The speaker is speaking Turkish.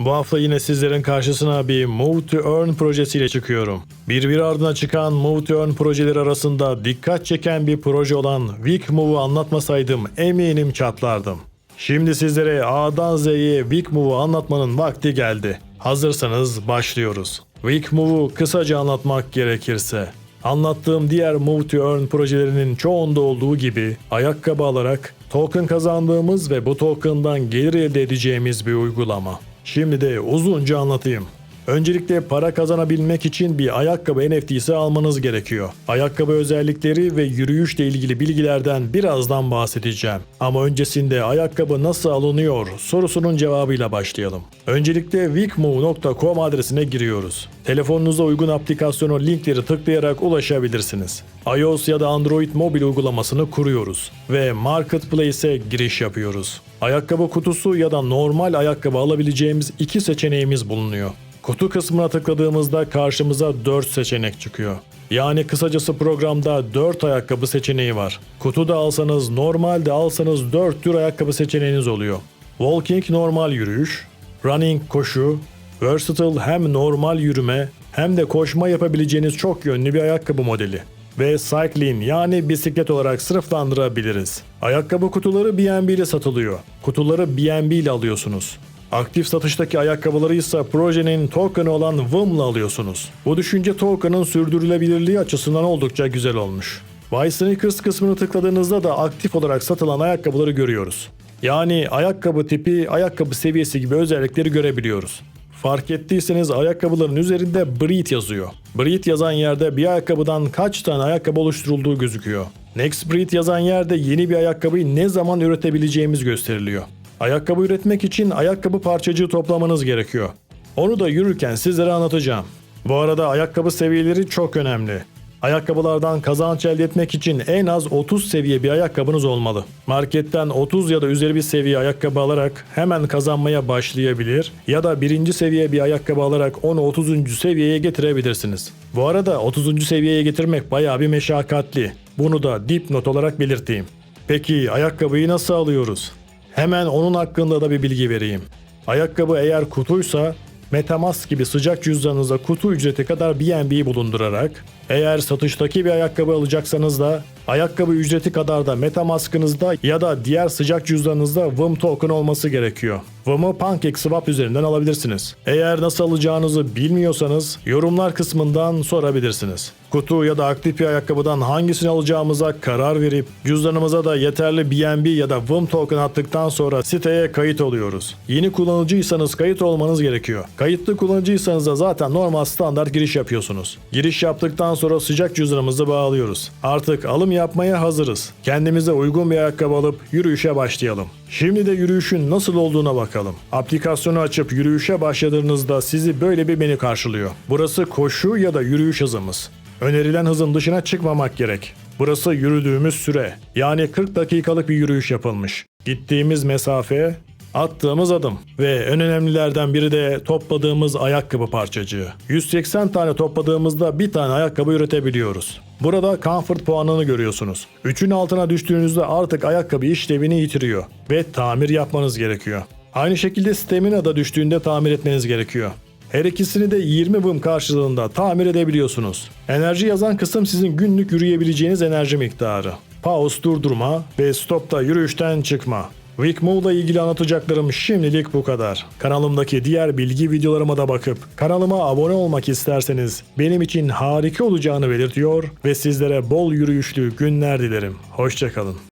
Bu hafta yine sizlerin karşısına bir Move to Earn projesiyle çıkıyorum. Birbiri ardına çıkan Move to Earn projeleri arasında dikkat çeken bir proje olan Week Move'u anlatmasaydım eminim çatlardım. Şimdi sizlere A'dan Z'ye Week Move'u anlatmanın vakti geldi. Hazırsanız başlıyoruz. Week Move'u kısaca anlatmak gerekirse, anlattığım diğer Move to Earn projelerinin çoğunda olduğu gibi ayakkabı alarak token kazandığımız ve bu token'dan gelir elde edeceğimiz bir uygulama. Şimdi de uzunca anlatayım. Öncelikle para kazanabilmek için bir ayakkabı NFT'si almanız gerekiyor. Ayakkabı özellikleri ve yürüyüşle ilgili bilgilerden birazdan bahsedeceğim. Ama öncesinde ayakkabı nasıl alınıyor sorusunun cevabıyla başlayalım. Öncelikle weekmove.com adresine giriyoruz. Telefonunuza uygun aplikasyonu linkleri tıklayarak ulaşabilirsiniz. iOS ya da Android mobil uygulamasını kuruyoruz ve Marketplace'e giriş yapıyoruz. Ayakkabı kutusu ya da normal ayakkabı alabileceğimiz iki seçeneğimiz bulunuyor. Kutu kısmına tıkladığımızda karşımıza 4 seçenek çıkıyor. Yani kısacası programda 4 ayakkabı seçeneği var. Kutuda alsanız, normalde alsanız 4 tür ayakkabı seçeneğiniz oluyor. Walking normal yürüyüş, running koşu, versatile hem normal yürüme hem de koşma yapabileceğiniz çok yönlü bir ayakkabı modeli ve cycling yani bisiklet olarak sınıflandırabiliriz. Ayakkabı kutuları BNB ile satılıyor. Kutuları BNB ile alıyorsunuz. Aktif satıştaki ayakkabıları ise projenin token'ı olan WIM'la alıyorsunuz. Bu düşünce token'ın sürdürülebilirliği açısından oldukça güzel olmuş. Buy Sneakers kısmını tıkladığınızda da aktif olarak satılan ayakkabıları görüyoruz. Yani ayakkabı tipi, ayakkabı seviyesi gibi özellikleri görebiliyoruz. Fark ettiyseniz ayakkabıların üzerinde Breed yazıyor. Breed yazan yerde bir ayakkabıdan kaç tane ayakkabı oluşturulduğu gözüküyor. Next Breed yazan yerde yeni bir ayakkabıyı ne zaman üretebileceğimiz gösteriliyor. Ayakkabı üretmek için ayakkabı parçacığı toplamanız gerekiyor. Onu da yürürken sizlere anlatacağım. Bu arada ayakkabı seviyeleri çok önemli. Ayakkabılardan kazanç elde etmek için en az 30 seviye bir ayakkabınız olmalı. Marketten 30 ya da üzeri bir seviye ayakkabı alarak hemen kazanmaya başlayabilir ya da birinci seviye bir ayakkabı alarak onu 30. seviyeye getirebilirsiniz. Bu arada 30. seviyeye getirmek bayağı bir meşakkatli. Bunu da dipnot olarak belirteyim. Peki ayakkabıyı nasıl alıyoruz? Hemen onun hakkında da bir bilgi vereyim. Ayakkabı eğer kutuysa Metamask gibi sıcak cüzdanınıza kutu ücreti kadar BNB bulundurarak, eğer satıştaki bir ayakkabı alacaksanız da ayakkabı ücreti kadar da Metamask'ınızda ya da diğer sıcak cüzdanınızda WIM token olması gerekiyor. WIM'ı PancakeSwap üzerinden alabilirsiniz. Eğer nasıl alacağınızı bilmiyorsanız yorumlar kısmından sorabilirsiniz. Kutu ya da aktif bir ayakkabıdan hangisini alacağımıza karar verip cüzdanımıza da yeterli BNB ya da WIM token attıktan sonra siteye kayıt oluyoruz. Yeni kullanıcıysanız kayıt olmanız gerekiyor. Kayıtlı kullanıcıysanız da zaten normal standart giriş yapıyorsunuz. Giriş yaptıktan sonra sıcak cüzdanımızı bağlıyoruz. Artık alım yapmaya hazırız. Kendimize uygun bir ayakkabı alıp yürüyüşe başlayalım. Şimdi de yürüyüşün nasıl olduğuna bakalım. Aplikasyonu açıp yürüyüşe başladığınızda sizi böyle bir menü karşılıyor. Burası koşu ya da yürüyüş hızımız. Önerilen hızın dışına çıkmamak gerek. Burası yürüdüğümüz süre. Yani 40 dakikalık bir yürüyüş yapılmış. Gittiğimiz mesafe, attığımız adım ve en önemlilerden biri de topladığımız ayakkabı parçacığı. 180 tane topladığımızda bir tane ayakkabı üretebiliyoruz. Burada comfort puanını görüyorsunuz. 3'ün altına düştüğünüzde artık ayakkabı işlevini yitiriyor ve tamir yapmanız gerekiyor. Aynı şekilde stamina da düştüğünde tamir etmeniz gerekiyor. Her ikisini de 20 bım karşılığında tamir edebiliyorsunuz. Enerji yazan kısım sizin günlük yürüyebileceğiniz enerji miktarı. Pause durdurma ve stopta yürüyüşten çıkma. Week Move'la ilgili anlatacaklarım şimdilik bu kadar. Kanalımdaki diğer bilgi videolarıma da bakıp kanalıma abone olmak isterseniz benim için harika olacağını belirtiyor ve sizlere bol yürüyüşlü günler dilerim. Hoşçakalın.